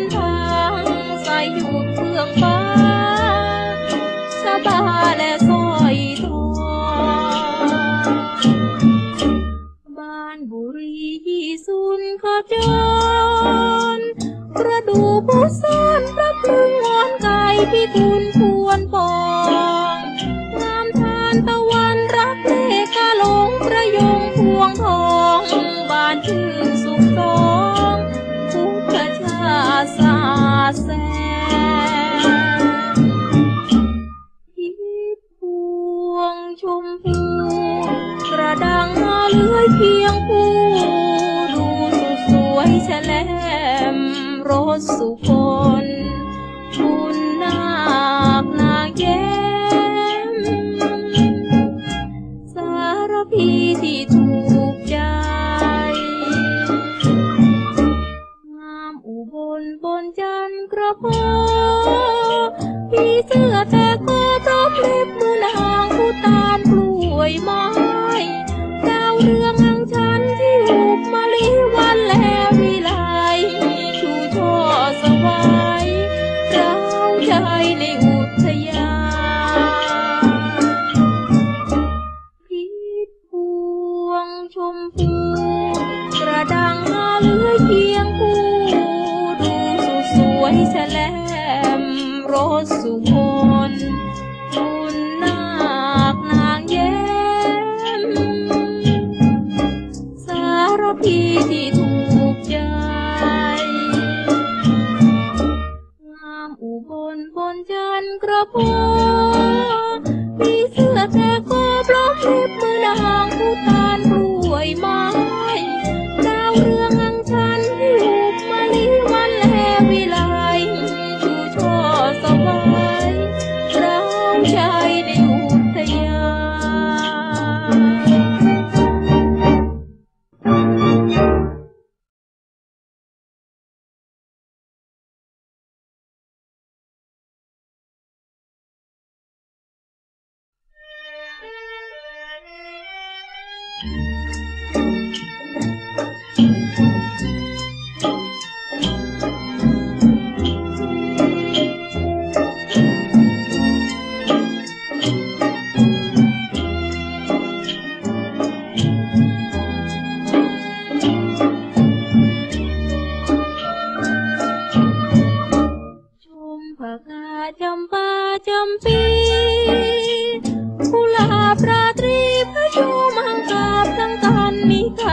นทางใส่อยู่เครื่องฟ้าสบาและสร้อยทองบ้านบุรียี่สุนขจรกระดูผู้ซ่อนพระพลึงงอนไก่พี่ทุนควรปองงามทานตะวันรักเลกาหลงประยงพวงทอง แสงทิพพวงชมพูกระดังมาเลื้อยเพียงผู้ดูสุดสวยแฉลมรสสุคนคุณ นทร์กระโปงพี่เสื้อแต่ก็พร้อมเล็บมือนางผู้ตามกล้วยไม้ดาวเรืองอังชันที่หุบมาลิวันแล้วิไลชูช่อสวายเราใจในอุทยานพิษพวงชมพู แฉลมรสสุมนคุณนาคนางเย้ม สารพีที่ถูกใจงามอุบลบนจันกระโปง Phật chấm ba chấm bi bonita.